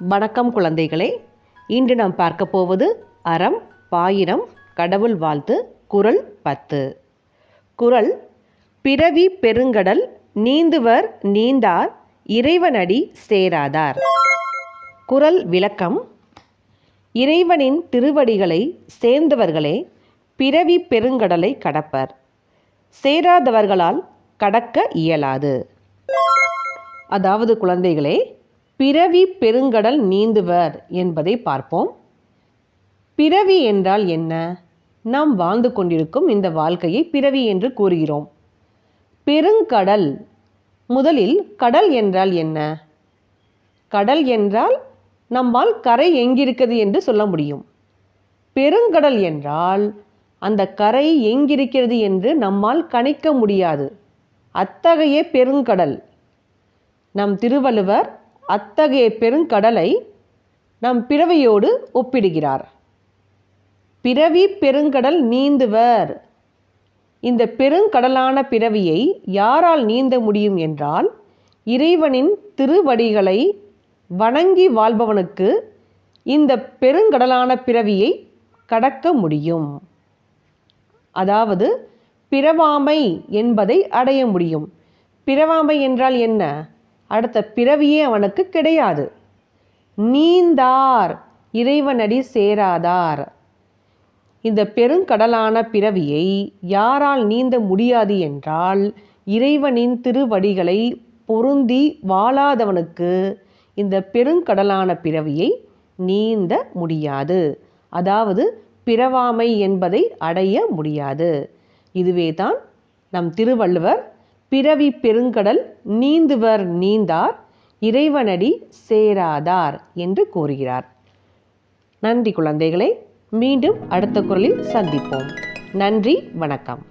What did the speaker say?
வணக்கம் குழந்தைகளே. இன்று நாம் பார்க்க போவது அறம் பாயிரம் கடவுள் வாழ்த்து குறள் பத்து. குறள் பிறவி பெருங்கடல் நீந்துவர் நீந்தார் இறைவனடி சேராதார். குறள் விளக்கம் இறைவனின் திருவடிகளை சேர்ந்தவர்களே பிறவி பெருங்கடலை கடப்பர். சேராதவர்களால் கடக்க இயலாது. அதாவது குழந்தைகளே பிறவி பெருங்கடல் நீந்துவர் என்பதை பார்ப்போம். பிறவி என்றால் என்ன? நாம் வாழ்ந்து கொண்டிருக்கும் இந்த வாழ்க்கையை பிறவி என்று கூறுகிறோம். பெருங்கடல் முதலில் கடல் என்றால் என்ன? கடல் என்றால் நம்மால் கரை எங்கிருக்கிறது என்று சொல்ல முடியும். பெருங்கடல் என்றால் அந்த கரை எங்கிருக்கிறது என்று நம்மால் கணிக்க முடியாது. அத்தகைய பெருங்கடல். நம் திருவள்ளுவர் அத்தகைய பெருங்கடலை நம் பிறவியோடு ஒப்பிடுகிறார். பிறவி பெருங்கடல் நீந்துவர். இந்த பெருங்கடலான பிறவியை யாரால் நீந்த முடியும் என்றால் இறைவனின் திருவடிகளை வணங்கி வாழ்பவனுக்கு இந்த பெருங்கடலான பிறவியை கடக்க முடியும். அதாவது பிறவாமை என்பதை அடைய முடியும். பிறவாமை என்றால் என்ன? அடுத்த பிறவியே அவனுக்கு கிடையாது. நீந்தார் இறைவனடி சேராதார். இந்த பெருங்கடலான பிறவியை யாரால் நீந்த முடியாது என்றால் இறைவனின் திருவடிகளை பொருந்தி வாழாதவனுக்கு இந்த பெருங்கடலான பிறவியை நீந்த முடியாது. அதாவது பிறவாமை என்பதை அடைய முடியாது. இதுவே தான் நம் திருவள்ளுவர் பிறவி பெருங்கடல் நீந்துவர் நீந்தார் இறைவனடி சேராதார் என்று கூறுகிறார். நன்றி குழந்தைகளை மீண்டும் அடுத்த குரலில் சந்திப்போம். நன்றி வணக்கம்.